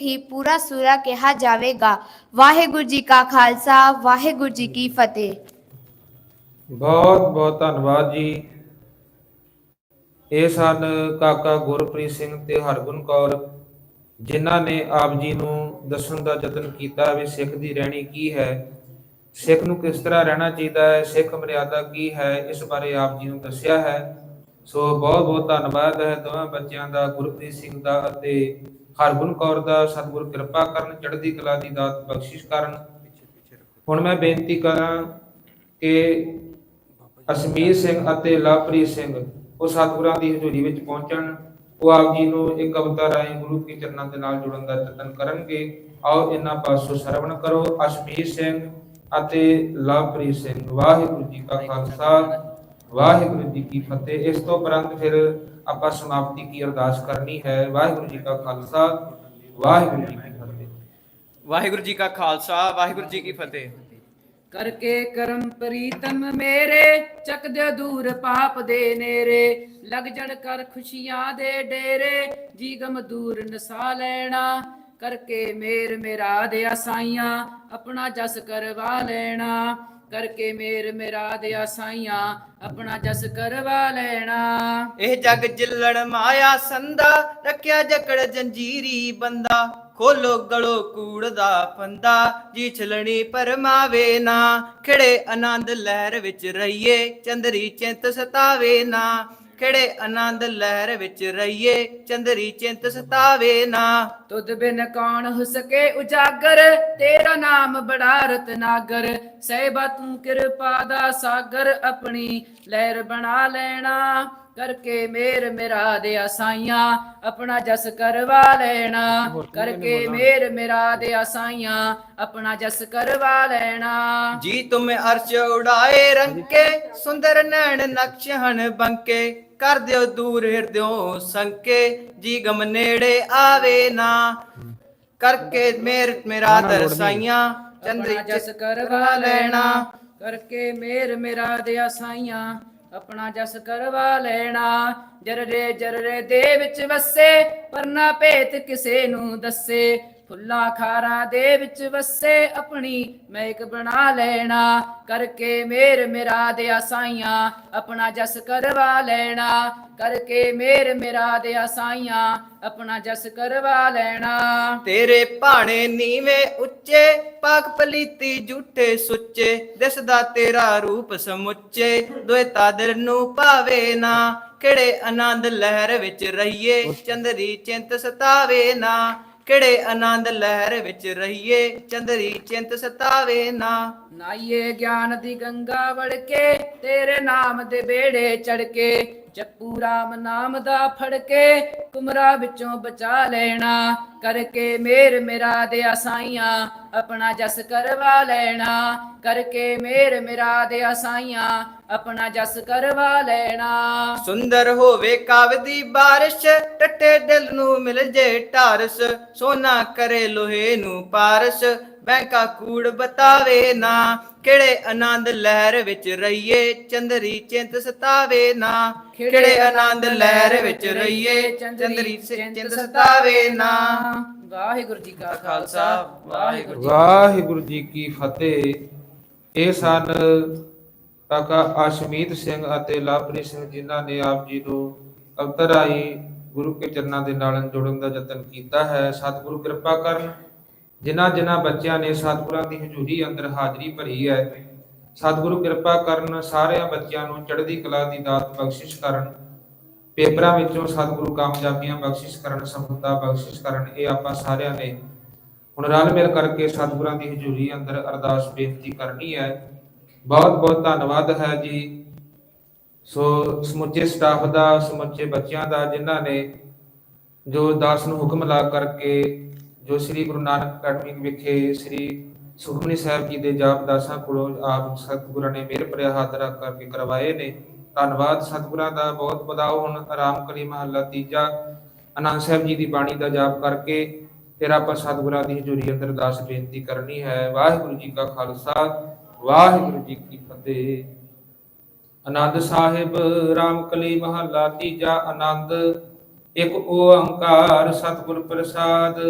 ਹੀ ਪੂਰਾ ਸੂਰਾ ਕਿਹਾ ਜਾਵੇਗਾ। ਵਾਹਿਗੁਰੂ ਜੀ ਕਾ ਖਾਲਸਾ, ਵਾਹਿਗੁਰੂ ਜੀ ਕੀ ਫਤਿਹ। ਬਹੁਤ ਬਹੁਤ ਧੰਨਵਾਦ ਜੀ। ਇਹ ਸਨ ਕਾਕਾ ਗੁਰਪ੍ਰੀਤ ਸਿੰਘ ਤੇ ਹਰਗੁਣ ਕੌਰ, ਜਿਨ੍ਹਾਂ ਨੇ ਆਪ ਜੀ ਨੂੰ ਦੱਸਣ ਦਾ ਯਤਨ ਕੀਤਾ ਵੀ ਸਿੱਖ ਦੀ ਰਹਿਣੀ ਕੀ ਹੈ, ਸਿੱਖ ਨੂੰ ਕਿਸ ਤਰ੍ਹਾਂ ਰਹਿਣਾ ਚਾਹੀਦਾ ਹੈ, ਸਿੱਖ ਮਰਿਆਦਾ ਕੀ ਹੈ, ਇਸ ਬਾਰੇ ਆਪ ਜੀ ਨੂੰ ਦੱਸਿਆ ਹੈ। ਸੋ ਬਹੁਤ ਬਹੁਤ ਧੰਨਵਾਦ ਹੈ ਦੋਵਾਂ ਬੱਚਿਆਂ ਦਾ, ਗੁਰਪ੍ਰੀਤ ਸਿੰਘ ਦਾ ਅਤੇ ਹਰਗੁਣ ਕੌਰ ਦਾ ਸਤਿਗੁਰ ਕਿਰਪਾ ਕਰਨ, ਚੜ੍ਹਦੀ ਕਲਾ ਦੀ ਦਾਤ ਬਖਸ਼ਿਸ਼ ਕਰਨ। ਹੁਣ ਮੈਂ ਬੇਨਤੀ ਕਰਾਂ ਕਿ ਅਸਮੀਰ ਸਿੰਘ ਅਤੇ ਲਵਪ੍ਰੀਤ ਸਿੰਘ, ਉਹ ਸਤਿਗੁਰਾਂ ਦੀ ਹਜ਼ੂਰੀ ਵਿੱਚ ਪਹੁੰਚਣ। ਉਹ ਆਪ ਜੀ ਨੂੰ ਇੱਕ ਕਵਿਤਾ ਰਾਹੀਂ ਗੁਰੂ ਕੇ ਚਰਨਾਂ ਦੇ ਨਾਲ ਜੁੜਨ ਦਾ ਯਤਨ ਕਰਨਗੇ। ਆਓ ਇਹਨਾਂ ਪਾਸੋਂ ਸਰਵਣ ਕਰੋ। ਅਸਮੀਰ ਸਿੰਘ ਅਤੇ ਲਵਪ੍ਰੀਤ ਸਿੰਘ, ਵਾਹਿਗੁਰੂ ਜੀ ਕਾ ਖਾਲਸਾ। ਵਾਹਿਗੁਰੂ ਜੀ ਕੀ ਫਤਿਹ। ਇਸ ਤੋਂ ਉਪਰੰਤ ਫਿਰ ਆਪਾਂ ਸਮਾਪਤੀ ਕੀ ਅਰਦਾਸ ਕਰਨੀ ਹੈ? ਵਾਹਿਗੁਰੂ ਜੀ ਕਾ ਖਾਲਸਾ ਵਾਹਿਗੁਰੂ ਜੀ ਕੀ ਫਤਿਹ। ਵਾਹਿਗੁਰੂ ਜੀ ਕਾ ਖਾਲਸਾ ਵਾਹਿਗੁਰੂ ਜੀ ਕੀ ਫਤਿਹ। ਕਰਕੇ ਕਰਮ ਪ੍ਰੀਤਮ ਮੇਰੇ ਚੱਕ ਦੇ ਦੂਰ ਪਾਪ ਦੇ ਨੇਰੇ। ਲਗ ਜੜ ਕਰ ਖੁਸ਼ੀਆਂ ਦੇ ਡੇਰੇ ਜੀ ਗਮ ਦੂਰ ਨਸਾ ਲੈਣਾ। ਕਰਕੇ ਮੇਰ ਮੇਰਾ ਦੇ ਸਾਈਆਂ ਆਪਣਾ ਜਸ ਕਰਵਾ ਲੈਣਾ। ਕਰਕੇ ਮੇਰ ਮੇਰਾ ਦੇ ਸਾਈਆਂ, ਆਪਣਾ ਜਸ ਕਰਵਾ ਲੈਣਾ। ਇਹ ਜਗ ਜਿੱਲਣ ਮਾਇਆ ਸੰਦਾ, ਰੱਖਿਆ ਜਕੜ ਜੰਜੀਰੀ ਬੰਦਾ, ਖੋਲੋ ਗਲੋ ਕੂੜ ਦਾ ਫੰਦਾ ਜੀ ਛਲਣੀ ਪਰਮਾਵੇ ਨਾ। ਖਿੜੇ ਆਨੰਦ ਲਹਿਰ ਵਿੱਚ ਰਹੀਏ, ਚੰਦਰੀ ਚਿੰਤ ਸਤਾਵੇ ਨਾ। ਖਿੜੇ ਆਨੰਦ ਲਹਿਰ ਵਿੱਚ ਰਹੀਏ? ਚੰਦਰੀ ਚਿੰਤ ਸਤਾਵੇ ਨਾ। ਤੁਧ ਬਿਨ ਕੌਣ ਹੋ ਸਕੇ ਉਜਾਗਰ ਤੇਰਾ ਨਾਮ ਬੜਾ ਰਤਨਾਗਰ। ਸਹਿਬਾ ਤੂੰ ਕਿਰਪਾ ਦਾ ਸਾਗਰ ਆਪਣੀ ਲਹਿਰ ਬਣਾ ਲੈਣਾ। ਕਰਕੇ ਮੇਰ ਮੇਰਾ ਦੇ ਆਸਾਈਆਂ ਆਪਣਾ ਜਸ ਕਰਵਾ ਲੈਣਾ। ਕਰਕੇ ਮੇਰ ਮੇਰਾ ਦੇ ਆਸਾਈਆਂ ਆਪਣਾ ਜਸ ਕਰਵਾ ਲੈਣਾ। ਜੀ ਤੁਮ ਅਰਸ਼ ਉਡਾਏ ਰੰਕੇ ਸੁੰਦਰ ਨੈਣ ਨਕਸ਼ ਹਨ ਬੰਕੇ। ਕਰ ਦਿਓ ਦੂਰ ਹਿਰਦਿਓ ਸੰਕੇ ਜੀ ਗਮ ਨੇੜੇ ਆਵੇ ਨਾ। ਕਰਕੇ ਮੇਰ ਮੇਰਾ ਦਰਸਾਈਆਂ ਚੰਦਰੀ ਜਸ ਕਰਵਾ ਲੈਣਾ। ਕਰਕੇ ਮੇਰ ਮੇਰਾ ਦੇ ਆਸਾਈਆਂ ਆਪਣਾ ਜਸ ਕਰਵਾ ਲੈਣਾ। ਜਰਰੇ ਜਰਰੇ ਦੇ ਵਿੱਚ ਵਸੇ ਪਰ ਨਾ ਭੇਤ ਕਿਸੇ ਨੂੰ ਦੱਸੇ। ਫੁੱਲਾਂ ਖਾਰਾਂ ਦੇ ਵਿੱਚ ਵਸੇ ਆਪਣੀ ਮਹਿਕ ਬਣਾ ਲੈਣਾ ਕਰਕੇ ਮੇਰ ਮੇਰਾ ਦੇ ਆਸਾਈਆਂ ਆਪਣਾ ਜਸ ਕਰਵਾ ਲੈਣਾ ਕਰਕੇ ਮੇਰ ਮੇਰਾ ਦੇ ਆਸਾਈਆਂ ਆਪਣਾ ਜਸ ਕਰਵਾ ਲੈਣਾ। ਤੇਰੇ ਭਾਣੇ ਨੀਵੇਂ ਉੱਚੇ ਪਾਕ ਪਲੀਤੀ ਝੂਠੇ ਸੁੱਚੇ ਦਿਸਦਾ ਤੇਰਾ ਰੂਪ ਸਮੁੱਚੇ ਦੋਏ ਤਾਦਰ ਨੂੰ ਭਾਵੇ ਨਾ ਕਿਹੜੇ ਆਨੰਦ ਲਹਿਰ ਵਿੱਚ ਰਹੀਏ ਚੰਦਰੀ ਚਿੰਤ ਸਤਾਵੇ ਨਾ ਕਿਹੜੇ ਆਨੰਦ ਲਹਿਰ ਵਿੱਚ ਰਹੀਏ? ਚੰਦਰੀ ਚਿੰਤ ਸਤਾਵੇ ਨਾ। ਨਾਈਏ ਗਿਆਨ ਦੀ ਗੰਗਾ ਵੜ ਕੇ ਤੇਰੇ ਨਾਮ ਦੇ ਬੇੜੇ ਚੜ ਕੇ ਜਪੂ ਰਾਮ ਨਾਮ ਦਾ ਫੜ ਕੇ ਕੁਮਰਾ ਵਿੱਚੋਂ ਬਚਾ ਲੈਣਾ, ਕਰਕੇ ਮੇਰ ਮੇਰਾ ਦੇ ਆਸਾਈਆਂ ਆਪਣਾ ਜਸ ਕਰਵਾ ਲੈਣਾ, ਕਰਕੇ ਮੇਰ ਮੇਰਾ ਦੇ ਆਸਾਈਆਂ ਆਪਣਾ ਜਸ ਕਰਵਾ ਲੈਣਾ। ਸੁੰਦਰ ਹੋਵੇ ਕਾਵ ਦੀ ਬਾਰਿਸ਼, ਟੱਟੇ ਦਿਲ ਨੂੰ ਮਿਲ ਜੇ ਢਾਰਸ ਸੋਨਾ ਕਰੇ ਲੋਹੇ ਨੂੰ ਪਾਰਸ ਬੈਂਕਾ ਕੂੜ ਬਤਾਵੇ ਨਾ ਕਿਹੜੇ ਆਨੰਦ ਲਹਿਰ ਵਿੱਚ ਰਹੀਏ ਚੰਦਰੀ ਚਿੰਤ ਸਤਾਵੇ ਨਾ। ਕਿਹੜੇ ਆਨੰਦ ਲਹਿਰ ਵਿੱਚ ਰਹੀਏ ਚੰਦਰੀ ਚਿੰਤ ਸਤਾਵੇ ਨਾ। ਵਾਹਿਗੁਰੂ ਜੀ ਕਾ ਖਾਲਸਾ ਵਾਹਿਗੁਰੂ ਜੀ ਵਾਹਿਗੁਰੂ ਜੀ ਕੀ ਫਤਿਹ। ਇਹ ਸਨ ਕਾਕਾ ਆਸ਼ਮੀਤ ਸਿੰਘ ਅਤੇ ਲਵਪ੍ਰੀਤ ਸਿੰਘ ਜਿਨ੍ਹਾਂ ਨੇ ਆਪ ਜੀ ਨੂੰ ਅਵਤਰ ਆਈ ਗੁਰੂ ਕੇ ਚਰਨਾਂ ਦੇ ਨਾਲ ਜੁੜਨ ਦਾ ਯਤਨ ਕੀਤਾ ਹੈ। ਸਤਿਗੁਰੂ ਕਿਰਪਾ ਕਰਨ। ਜਿਨ੍ਹਾਂ ਜਿਨ੍ਹਾਂ ਬੱਚਿਆਂ ਨੇ ਸਤਿਗੁਰਾਂ ਦੀ ਹਜ਼ੂਰੀ ਅੰਦਰ ਹਾਜ਼ਰੀ ਭਰੀ ਹੈ, ਸਤਿਗੁਰੂ ਕਿਰਪਾ ਕਰਨ ਸਾਰਿਆਂ ਬੱਚਿਆਂ ਨੂੰ ਚੜ੍ਹਦੀ ਕਲਾ ਦੀ ਦਾਤ ਬਖਸ਼ਿਸ਼ ਕਰਨ। ਪੇਪਰਾਂ ਵਿੱਚੋਂ ਸਤਿਗੁਰੂ ਕਾਮਯਾਬੀਆਂ ਬਖਸ਼ਿਸ਼ ਕਰਨ, ਸਫਲਤਾ ਬਖਸ਼ਿਸ਼ ਕਰਨ, ਇਹ ਆਪਾਂ ਸਾਰਿਆਂ ਨੇ ਹੁਣ ਰਲ ਮਿਲ ਕਰਕੇ ਸਤਿਗੁਰਾਂ ਦੀ ਹਜ਼ੂਰੀ ਅੰਦਰ ਅਰਦਾਸ ਬੇਨਤੀ ਕਰਨੀ ਹੈ। ਬਹੁਤ ਬਹੁਤ ਧੰਨਵਾਦ ਹੈ ਜੀ। ਸੋ ਸਮੁੱਚੇ ਸਟਾਫ ਦਾ, ਸਮੁੱਚੇ ਬੱਚਿਆਂ ਦਾ, ਜਿਨ੍ਹਾਂ ਨੇ ਜੋ ਦਾਸ ਨੂੰ ਹੁਕਮ ਲਾ ਕਰਕੇ ਜੋ ਸ੍ਰੀ ਗੁਰੂ ਨਾਨਕ ਅਕੈਡਮੀ ਵਿਖੇ ਸ੍ਰੀ ਸੁਖਮਨੀ ਸਾਹਿਬ ਜੀ ਦੇ ਜਾਪ ਦਾਸਾਂ ਕੋਲੋਂ ਆਪ ਸਤਿਗੁਰਾਂ ਨੇ ਮਿਹਰ ਭਰਿਆ ਹੱਥ ਰੱਖ ਕਰਕੇ ਕਰਵਾਏ ਨੇ। ਧੰਨਵਾਦ ਸਤਿਗੁਰਾਂ ਦਾ, ਬਹੁਤ ਵਧਾਓ ਹੁਣ ਆਰਾਮ ਕਰੀ ਮਹੱਲਾ ਤੀਜਾ ਆਨੰਦ ਸਾਹਿਬ ਜੀ ਦੀ ਬਾਣੀ ਦਾ ਜਾਪ ਕਰਕੇ, ਫਿਰ ਆਪਾਂ ਸਤਿਗੁਰਾਂ ਦੀ ਹਜ਼ੂਰੀ ਅੰਦਰ ਦਾਸ ਬੇਨਤੀ ਕਰਨੀ ਹੈ। ਵਾਹਿਗੁਰੂ ਜੀ ਕਾ ਖਾਲਸਾ, ਵਾਹਿਗੁਰੂ ਜੀ ਕੀ ਫਤਿਹ। ਆਨੰਦ ਸਾਹਿਬ, ਰਾਮਕਲੀ ਮਹੱਲਾ ਤੀਜਾ ਆਨੰਦ ਇੱਕ ਓੰਕਾਰ ਸਤਿਗੁਰ ਪ੍ਰਸਾਦ